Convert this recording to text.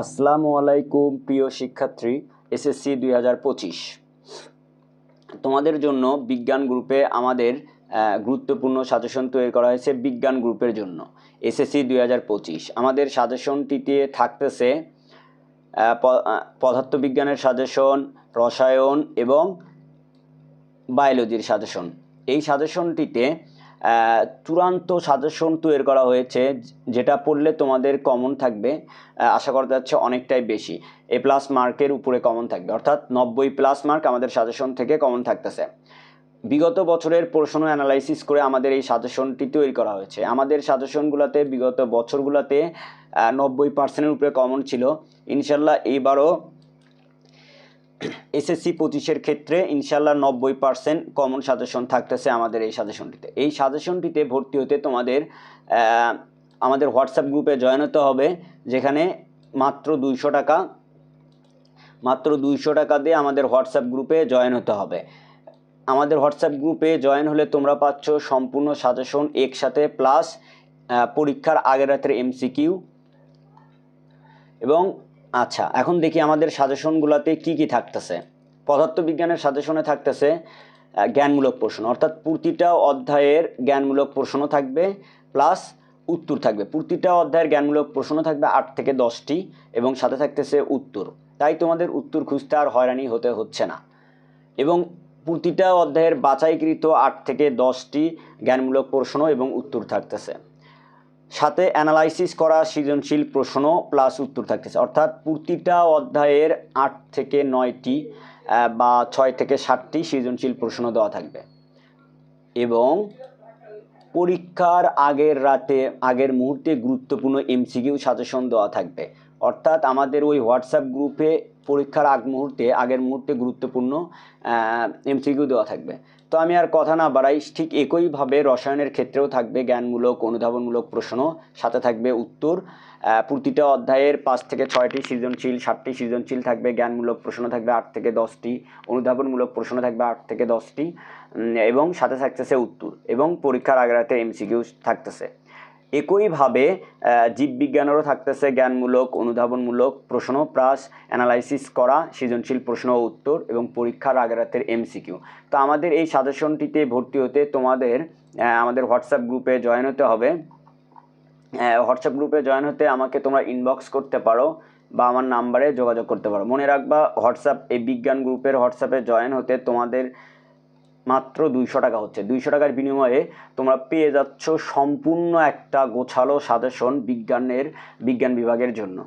আসসালামু আলাইকুম, প্রিয় শিক্ষার্থী, এসএসসি দুই হাজার পঁচিশ। তোমাদের জন্য বিজ্ঞান গ্রুপে আমাদের গুরুত্বপূর্ণ সাজেশন তৈরি করা হয়েছে বিজ্ঞান গ্রুপের জন্য, এসএসসি দুই হাজার পঁচিশ। আমাদের সাজেশনটিতে থাকতেছে পদার্থবিজ্ঞানের সাজেশন রসায়ন এবং বায়োলজির সাজেশন এই সাজেশনটিতে চূড়ান্ত সাজেশন তৈরি করা হয়েছে, যেটা পড়লে তোমাদের কমন থাকবে। আশা করা যাচ্ছে অনেকটাই বেশি। এ প্লাস মার্কের উপরে কমন থাকবে। অর্থাৎ নব্বই প্লাস মার্ক আমাদের সাজেশন থেকে কমন থাকতেছে। বিগত বছরের প্রশ্ন অ্যানালাইসিস করে আমাদের এই সাজেশনটি তৈরি করা হয়েছে। আমাদের সাজেশনগুলোতে বিগত বছরগুলোতে নব্বই পার্সেন্টের উপরে কমন ছিল। ইনশাল্লাহ এইবারও এসএসসি পঁচিশের ক্ষেত্রে ইনশাল্লাহ নব্বই পার্সেন্ট কমন সাজেশন থাকতেছে আমাদের এই সাজেশনটিতে এই সাজেশনটিতে ভর্তি হতে তোমাদের আমাদের হোয়াটসঅ্যাপ গ্রুপে জয়েন হতে হবে, যেখানে মাত্র দুইশো টাকা, মাত্র দুইশো টাকা দিয়ে আমাদের হোয়াটসঅ্যাপ গ্রুপে জয়েন হতে হবে। আমাদের হোয়াটসঅ্যাপ গ্রুপে জয়েন হলে তোমরা পাচ্ছ সম্পূর্ণ সাজেশন একসাথে প্লাস পরীক্ষার আগের রাতের এমসিকিউ এবং আচ্ছা এখন দেখি আমাদের সাজেশনগুলোতে কি কি থাকতেছে। পদার্থবিজ্ঞানের সাজেশনে থাকতেছে জ্ঞানমূলক প্রশ্ন। অর্থাৎ প্রতিটা অধ্যায়ের জ্ঞানমূলক প্রশ্ন থাকবে, প্লাস উত্তর থাকবে। প্রতিটা অধ্যায়ের জ্ঞানমূলক প্রশ্ন থাকবে আট থেকে দশটি, এবং সাথে থাকতেছে উত্তর। তাই তোমাদের উত্তর খুঁজতে আর হয়রানি হতে হচ্ছে না। এবং প্রতিটা অধ্যায়ের বাছাইকৃত আট থেকে দশটি জ্ঞানমূলক প্রশ্ন এবং উত্তর থাকতেছে। সাথে অ্যানালাইসিস করা সৃজনশীল প্রশ্ন প্লাস উত্তর থাকতেছে। অর্থাৎ প্রতিটা অধ্যায়ের আট থেকে নয়টি বা ছয় থেকে সাতটি সৃজনশীল প্রশ্ন দেওয়া থাকবে। এবং পরীক্ষার আগের রাতে, আগের মুহূর্তে গুরুত্বপূর্ণ এমসিকিউ সাজেশন দেওয়া থাকবে। অর্থাৎ আমাদের ওই হোয়াটসঅ্যাপ গ্রুপে পরীক্ষার আগ মুহূর্তে, আগের মুহূর্তে গুরুত্বপূর্ণ এমসিকিউ দেওয়া থাকবে। তো আমি আর কথা না বাড়াই, ঠিক একইভাবে রসায়নের ক্ষেত্রেও থাকবে জ্ঞানমূলক, অনুধাবনমূলক প্রশ্ন, সাথে থাকবে উত্তর। প্রতিটা অধ্যায়ের পাঁচ থেকে ছয়টি সৃজনশীল, সাতটি সৃজনশীল থাকবে, জ্ঞানমূলক প্রশ্ন থাকবে আট থেকে দশটি, অনুধাবনমূলক প্রশ্ন থাকবে আট থেকে দশটি এবং সাথে থাকতেছে উত্তর, এবং পরীক্ষার আগে রাতে এমসিকিউ থাকতেছে। একইভাবে জীববিজ্ঞানেরও থাকতেছে জ্ঞানমূলক, অনুধাবনমূলক প্রশ্ন প্লাস অ্যানালাইসিস করা, সৃজনশীল প্রশ্ন উত্তর এবং পরীক্ষার আগে রাতের এমসিকিউ। তো আমাদের এই সাজেশনটিতে ভর্তি হতে তোমাদের আমাদের হোয়াটসঅ্যাপ গ্রুপে জয়েন হতে হবে। হোয়াটসঅ্যাপ গ্রুপে জয়েন হতে আমাকে তোমরা ইনবক্স করতে পারো বা আমার নাম্বারে যোগাযোগ করতে পারো। মনে রাখবা, হোয়াটসঅ্যাপ, এই বিজ্ঞান গ্রুপের হোয়াটসঅ্যাপে জয়েন হতে তোমাদের মাত্র দুইশো টাকা হচ্ছে। দুইশো টাকার বিনিময়ে তোমরা পেয়ে যাচ্ছ সম্পূর্ণ একটা গোছালো সাজেশন বিজ্ঞানের, বিজ্ঞান বিভাগের জন্য।